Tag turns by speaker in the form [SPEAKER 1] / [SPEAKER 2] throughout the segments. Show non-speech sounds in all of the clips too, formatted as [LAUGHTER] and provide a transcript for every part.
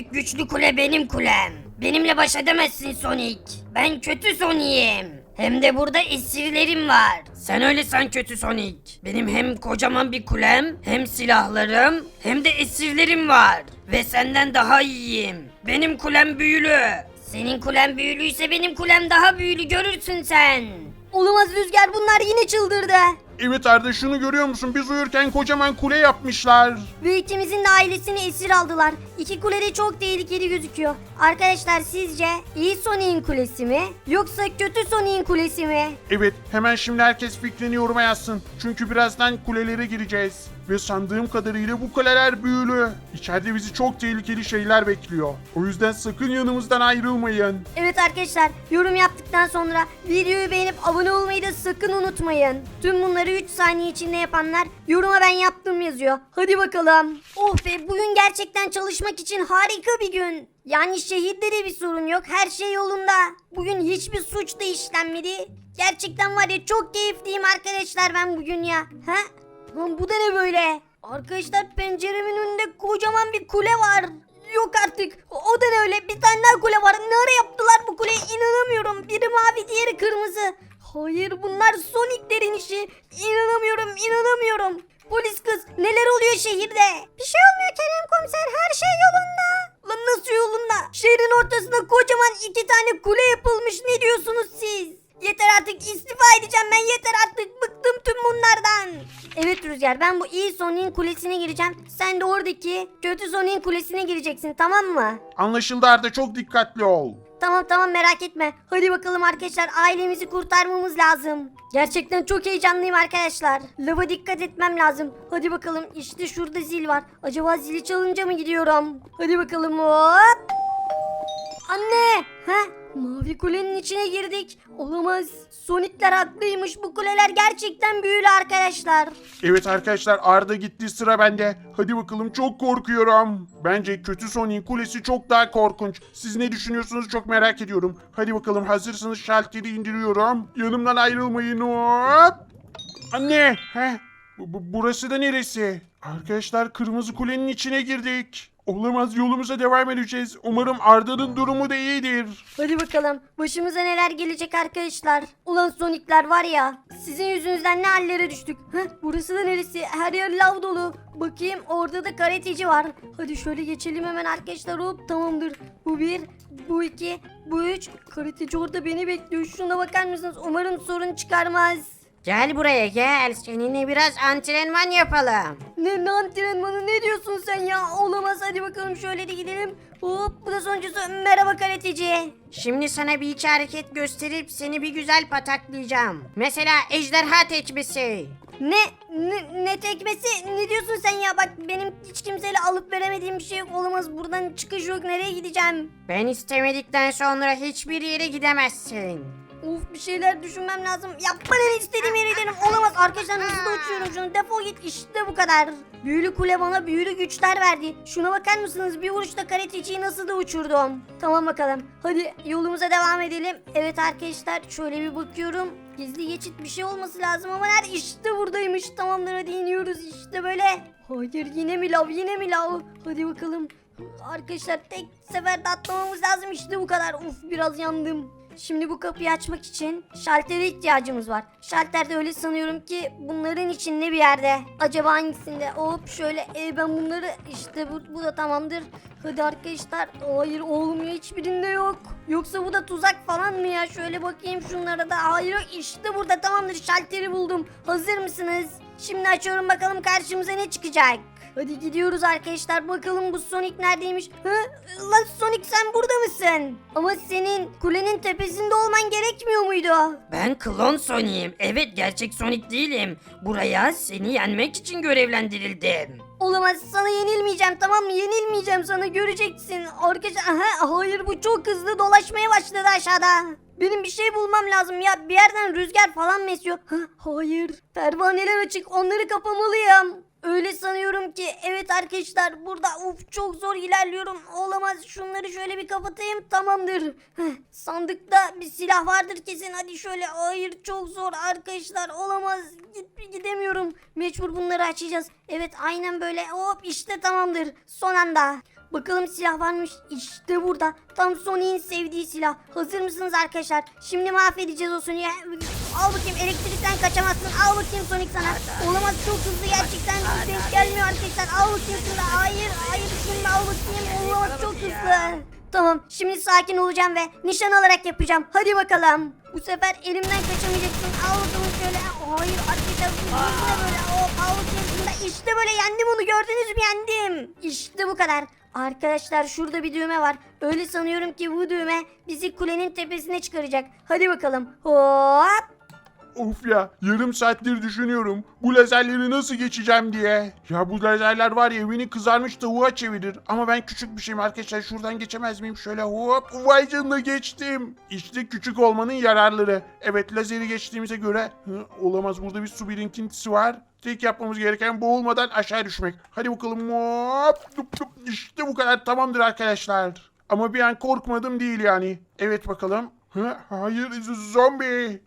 [SPEAKER 1] büyük güçlü kule benim kulem. Benimle baş edemezsin Sonic. Ben kötü Sonic'im. Hem de burada esirlerim var. Sen öyle san kötü Sonic. Benim hem kocaman bir kulem, hem silahlarım, hem de esirlerim var. Ve senden daha iyiyim. Benim kulem büyülü. Senin kulen büyülüyse benim kulem daha büyülü görürsün sen.
[SPEAKER 2] Olamaz Rüzgar bunlar yine çıldırdı.
[SPEAKER 3] Evet Arda şunu görüyor musun? Biz uyurken kocaman kule yapmışlar.
[SPEAKER 2] Ve ikimizin de ailesini esir aldılar. İki kule de çok tehlikeli gözüküyor. Arkadaşlar sizce iyi Sonic'in kulesi mi? Yoksa kötü Sonic'in kulesi mi?
[SPEAKER 3] Evet hemen şimdi herkes fikrini yoruma yazsın. Çünkü birazdan kulelere gireceğiz. Ve sandığım kadarıyla bu kuleler büyülü. İçeride bizi çok tehlikeli şeyler bekliyor. O yüzden sakın yanımızdan ayrılmayın.
[SPEAKER 2] Evet arkadaşlar yorum yaptıktan sonra videoyu beğenip abone olmayı da sakın unutmayın. Tüm bunları 3 saniye içinde yapanlar yoruma ben yaptım yazıyor. Hadi bakalım. Oh be bugün gerçekten çalışmak için harika bir gün. Yani şehirde de bir sorun yok her şey yolunda. Bugün hiçbir suç da işlenmedi. Gerçekten var ya çok keyifliyim arkadaşlar ben bugün ya. Ha? Lan bu da ne böyle? Arkadaşlar penceremin önünde kocaman bir kule var. Yok artık. O da ne öyle? Bir tane daha kule var. Ne ara yaptılar bu kuleyi? İnanamıyorum. Biri mavi, diğeri kırmızı. Hayır bunlar Sonic'lerin işi. İnanamıyorum, inanamıyorum. Polis kız neler oluyor şehirde? Bir şey olmuyor Kerem komiser. Her şey yolunda. Lan nasıl yolunda? Şehrin ortasında kocaman iki tane kule yapılmış. Ne diyorsunuz siz? Yeter artık istifa edeceğim ben yeter artık bıktım tüm bunlardan. Evet Rüzgar ben bu iyi Sonic'in kulesine gireceğim. Sen de oradaki kötü Sonic'in kulesine gireceksin tamam mı?
[SPEAKER 3] Anlaşıldı Arda çok dikkatli ol.
[SPEAKER 2] Tamam tamam merak etme. Hadi bakalım arkadaşlar ailemizi kurtarmamız lazım. Gerçekten çok heyecanlıyım arkadaşlar. Lava dikkat etmem lazım. Hadi bakalım işte şurada zil var. Acaba zili çalınca mı gidiyorum? Hadi bakalım hop. Mavi kulenin içine girdik. Olamaz. Sonic'ler haklıymış. Bu kuleler gerçekten büyülü arkadaşlar.
[SPEAKER 3] Evet arkadaşlar Arda gitti sıra bende. Hadi bakalım çok korkuyorum. Bence kötü Sonic'in kulesi çok daha korkunç. Siz ne düşünüyorsunuz çok merak ediyorum. Hadi bakalım hazırsınız şalteri indiriyorum. Yanımdan ayrılmayın hop. Anne! Heh. Bu- bu- burası da neresi? Arkadaşlar kırmızı kulenin içine girdik. Olamaz yolumuza devam edeceğiz. Umarım Arda'nın durumu da iyidir.
[SPEAKER 2] Hadi bakalım. Başımıza neler gelecek arkadaşlar. Ulan Sonic'ler var ya. Sizin yüzünüzden ne hallere düştük. Heh, burası da neresi? Her yer lav dolu. Bakayım orada da karateci var. Hadi şöyle geçelim hemen arkadaşlar. Hop tamamdır. Bu bir, bu iki, bu üç. Karateci orada beni bekliyor. Şuna bakar mısınız? Umarım sorun çıkarmaz.
[SPEAKER 1] Gel buraya gel. Seninle biraz antrenman yapalım.
[SPEAKER 2] Ne, ne antrenmanı ne diyorsun sen ya? Olamaz hadi bakalım şöyle de gidelim. Hop bu da sonuncusu. Merhaba karateci.
[SPEAKER 1] Şimdi sana bir iki hareket gösterip seni bir güzel pataklayacağım. Mesela ejderha tekmesi.
[SPEAKER 2] Ne, ne, ne tekmesi? Ne diyorsun sen ya? Bak benim hiç kimseyle alıp veremediğim bir şey yok. Olamaz. Buradan çıkış yok. Nereye gideceğim?
[SPEAKER 1] Ben istemedikten sonra hiçbir yere gidemezsin.
[SPEAKER 2] Of bir şeyler düşünmem lazım. Yapma ne istediğim yere gidelim. Olamaz. Arkadaşlar hızlı uçuyorum şunu. Defol git. İşte bu kadar. Büyülü kule bana büyülü güçler verdi. Şuna bakar mısınız? Bir vuruşta karateciyi nasıl da uçurdum. Tamam bakalım. Hadi yolumuza devam edelim. Evet arkadaşlar şöyle bir bakıyorum. Gizli geçit bir şey olması lazım ama nerede? İşte buradaymış. Tamamdır hadi iniyoruz işte böyle. Hayır yine mi lav yine mi lav? Hadi bakalım. Arkadaşlar tek seferde atlamamız lazım işte bu kadar. Uf biraz yandım. Şimdi bu kapıyı açmak için şaltere ihtiyacımız var. Şalter de öyle sanıyorum ki bunların içinde bir yerde. Acaba hangisinde? Hop şöyle e, ben bunları işte bu, bu da tamamdır. Hadi arkadaşlar. Hayır olmuyor hiçbirinde yok. Yoksa bu da tuzak falan mı ya? Şöyle bakayım şunlara da. Hayır işte burada tamamdır şalteri buldum. Hazır mısınız? Şimdi açıyorum bakalım karşımıza ne çıkacak. Hadi gidiyoruz arkadaşlar bakalım bu Sonic neredeymiş? Hı? Lan Sonic sen burada mısın? Ama senin kulenin tepesinde olman gerekmiyor muydu?
[SPEAKER 1] Ben klon Sonic'im. Evet gerçek Sonic değilim. Buraya seni yenmek için görevlendirildim.
[SPEAKER 2] Olamaz sana yenilmeyeceğim tamam mı? Yenilmeyeceğim sana göreceksin. Arkadaşlar aha, hayır bu çok hızlı dolaşmaya başladı aşağıda. Benim bir şey bulmam lazım ya. Bir yerden rüzgar falan mı esiyor? Ha, hayır. Pervaneler açık. Onları kapamalıyım. Öyle sanıyorum ki. Evet arkadaşlar burada uf çok zor ilerliyorum. Olamaz. Şunları şöyle bir kapatayım. Tamamdır. Sandıkta bir silah vardır kesin. Hadi şöyle. Hayır çok zor arkadaşlar. Olamaz. Git, gidemiyorum. Mecbur bunları açacağız. Evet aynen böyle. Hop işte tamamdır. Son anda. Bakalım silah varmış. İşte burada. Tam Sonic'in sevdiği silah. Hazır mısınız arkadaşlar? Şimdi mahvedeceğiz o Sonic'i. Al bakayım elektrikten kaçamazsın. Al bakayım Sonic sana. Olamaz çok hızlı gerçekten. Denk gelmiyor arkadaşlar. Al bakayım şunu. Hayır hayır şimdi al bakayım. Olamaz çok hızlı. Tamam şimdi sakin olacağım ve nişan alarak yapacağım. Hadi bakalım. Bu sefer elimden kaçamayacaksın. Al bakalım şöyle. Hayır arkadaşlar bu böyle. Hop al bakayım da. İşte böyle yendim onu gördünüz mü yendim. İşte bu kadar. Arkadaşlar şurada bir düğme var. Öyle sanıyorum ki bu düğme bizi kulenin tepesine çıkaracak. Hadi bakalım. Hop.
[SPEAKER 3] Of ya yarım saattir düşünüyorum. Bu lazerleri nasıl geçeceğim diye. Ya bu lazerler var ya beni kızarmış tavuğa çevirir. Ama ben küçük bir şeyim arkadaşlar. Şuradan geçemez miyim? Şöyle hop vay canına geçtim. İşte küçük olmanın yararları. Evet lazeri geçtiğimize göre hı, olamaz burada bir su birikintisi var. Tek yapmamız gereken boğulmadan aşağı düşmek. Hadi bakalım hop. Dup, dup. İşte bu kadar tamamdır arkadaşlar. Ama bir an korkmadım değil yani. Evet bakalım. Ha, hayır zombi.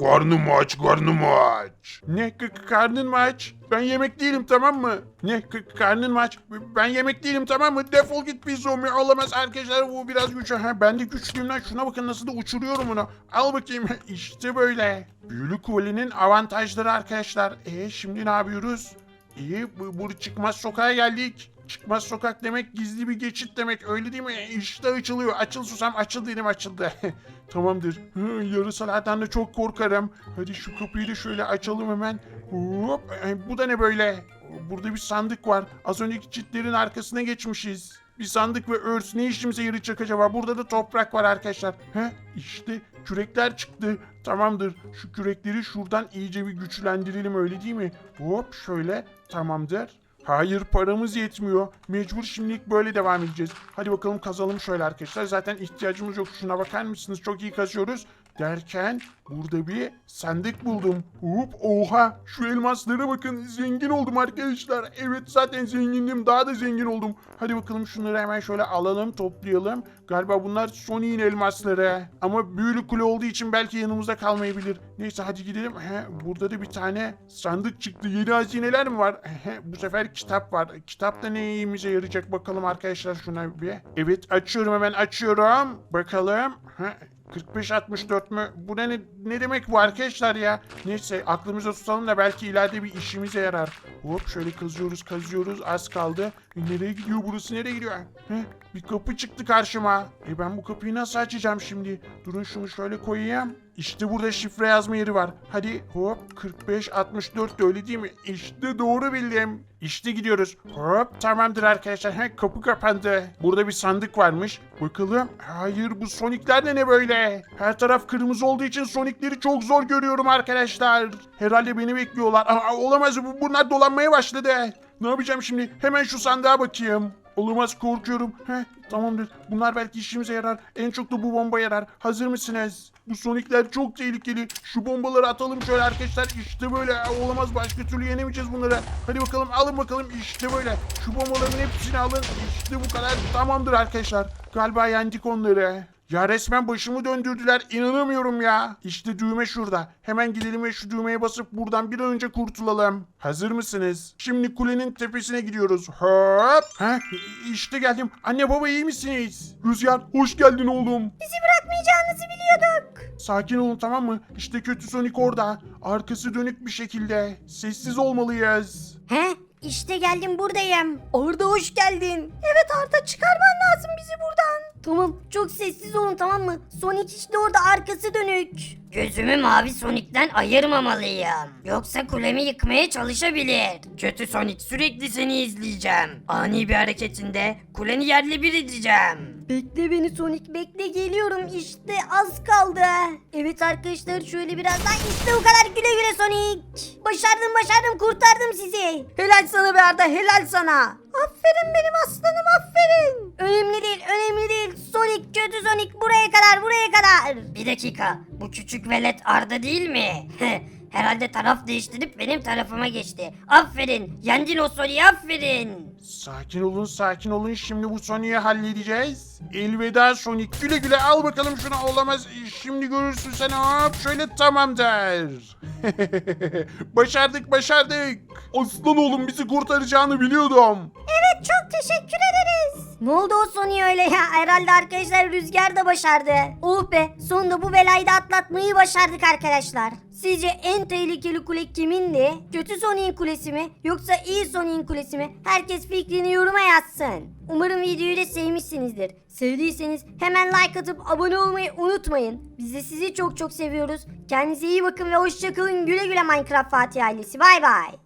[SPEAKER 3] Karnım aç karnım aç. Ne karnın mı aç? Ben yemek değilim tamam mı? Ne karnın mı aç? Ben yemek değilim tamam mı? Defol git bir zombi olamaz arkadaşlar bu biraz güçlü. Ha, ben de güçlüyüm lan şuna bakın nasıl da uçuruyorum onu. Al bakayım [LAUGHS] işte böyle. Büyülü kulenin avantajları arkadaşlar. E şimdi ne yapıyoruz? İyi bu, bu çıkmaz sokağa geldik. Çıkmaz sokak demek gizli bir geçit demek öyle değil mi? İşte açılıyor. Açıl susam açıl dedim açıldı. [LAUGHS] Tamamdır. Hı, yarısalardan da çok korkarım. Hadi şu kapıyı da şöyle açalım hemen. Hop. e, Bu da ne böyle? Burada bir sandık var. Az önceki çitlerin arkasına geçmişiz. Bir sandık ve örs ne işimize yarayacak acaba? Burada da toprak var arkadaşlar. He işte kürekler çıktı. Tamamdır. Şu kürekleri şuradan iyice bir güçlendirelim öyle değil mi? Hop şöyle. Tamamdır. Hayır paramız yetmiyor. Mecbur şimdilik böyle devam edeceğiz. Hadi bakalım kazalım şöyle arkadaşlar. Zaten ihtiyacımız yok. Şuna bakar mısınız? Çok iyi kazıyoruz. Derken burada bir sandık buldum. Hop oha şu elmaslara bakın zengin oldum arkadaşlar. Evet zaten zengindim daha da zengin oldum. Hadi bakalım şunları hemen şöyle alalım toplayalım. Galiba bunlar Sony'in elmasları. Ama büyülü kule olduğu için belki yanımızda kalmayabilir. Neyse hadi gidelim. He, burada da bir tane sandık çıktı. Yeni hazineler mi var? He, bu sefer kitap var. Kitap da neyimize yarayacak bakalım arkadaşlar şuna bir. Evet açıyorum hemen açıyorum. Bakalım. He, 45-64 mü? Bu ne, ne demek bu arkadaşlar ya? Neyse aklımıza tutalım da belki ileride bir işimize yarar. Hop şöyle kazıyoruz kazıyoruz az kaldı. E, nereye gidiyor burası nereye gidiyor? Heh, bir kapı çıktı karşıma. E ben bu kapıyı nasıl açacağım şimdi? Durun şunu şöyle koyayım. İşte burada şifre yazma yeri var. Hadi hop 45 64 de öyle değil mi? İşte doğru bildim. İşte gidiyoruz. Hop tamamdır arkadaşlar. He, kapı kapandı. Burada bir sandık varmış. Bakalım. Hayır bu sonikler de ne böyle? Her taraf kırmızı olduğu için sonikleri çok zor görüyorum arkadaşlar. Herhalde beni bekliyorlar. Aa, olamaz bu- bunlar dolanmaya başladı. Ne yapacağım şimdi? Hemen şu sandığa bakayım. Olamaz korkuyorum. Heh, tamamdır. Bunlar belki işimize yarar. En çok da bu bomba yarar. Hazır mısınız? Bu sonikler çok tehlikeli. Şu bombaları atalım şöyle arkadaşlar. İşte böyle. Olamaz başka türlü yenemeyeceğiz bunları. Hadi bakalım alın bakalım. İşte böyle. Şu bombaların hepsini alın. İşte bu kadar. Tamamdır arkadaşlar. Galiba yendik onları. Ya resmen başımı döndürdüler. İnanamıyorum ya. İşte düğme şurada. Hemen gidelim ve şu düğmeye basıp buradan bir an önce kurtulalım. Hazır mısınız? Şimdi kulenin tepesine gidiyoruz. Hop. Ha, işte geldim. Anne baba iyi misiniz? Rüzgar hoş geldin oğlum.
[SPEAKER 2] Bizi bırakmayacağınızı biliyorduk.
[SPEAKER 3] Sakin olun tamam mı? İşte kötü Sonic orada. Arkası dönük bir şekilde. Sessiz olmalıyız.
[SPEAKER 2] He? İşte geldim buradayım. Arda hoş geldin. Evet Arda çıkarman lazım bizi buradan. Tamam çok sessiz olun tamam mı? Sonic işte orada arkası dönük.
[SPEAKER 1] Gözümü mavi Sonic'ten ayırmamalıyım. Yoksa kulemi yıkmaya çalışabilir. Kötü Sonic sürekli seni izleyeceğim. Ani bir hareketinde kuleni yerle bir edeceğim.
[SPEAKER 2] Bekle beni Sonic bekle geliyorum işte az kaldı. Evet arkadaşlar şöyle birazdan işte bu kadar güle güle Sonic. Başardım başardım kurtardım sizi. Helal sana be Arda helal sana. Aferin benim aslanım aferin. Önemli değil önemli değil Sonic kötü Sonic buraya kadar buraya kadar.
[SPEAKER 1] Bir dakika bu küçük velet Arda değil mi? Herhalde taraf değiştirip benim tarafıma geçti. Aferin yendin o Sonic'i aferin.
[SPEAKER 3] Sakin olun sakin olun şimdi bu Sonic'i halledeceğiz. Elveda Sonic güle güle al bakalım şunu olamaz. Şimdi görürsün sen hop şöyle tamamdır. [LAUGHS] başardık başardık. Aslan oğlum bizi kurtaracağını biliyordum.
[SPEAKER 2] Evet çok teşekkür ederiz. Ne oldu o Sony öyle ya? Herhalde arkadaşlar Rüzgar da başardı. Oh be sonunda bu belayı da atlatmayı başardık arkadaşlar. Sizce en tehlikeli kule kimindi? Kötü Sonic'in kulesi mi? Yoksa iyi Sonic'in kulesi mi? Herkes fikrini yoruma yazsın. Umarım videoyu da sevmişsinizdir. Sevdiyseniz hemen like atıp abone olmayı unutmayın. Biz de sizi çok çok seviyoruz. Kendinize iyi bakın ve hoşçakalın. Güle güle Minecraft Fatih ailesi. Bay bay.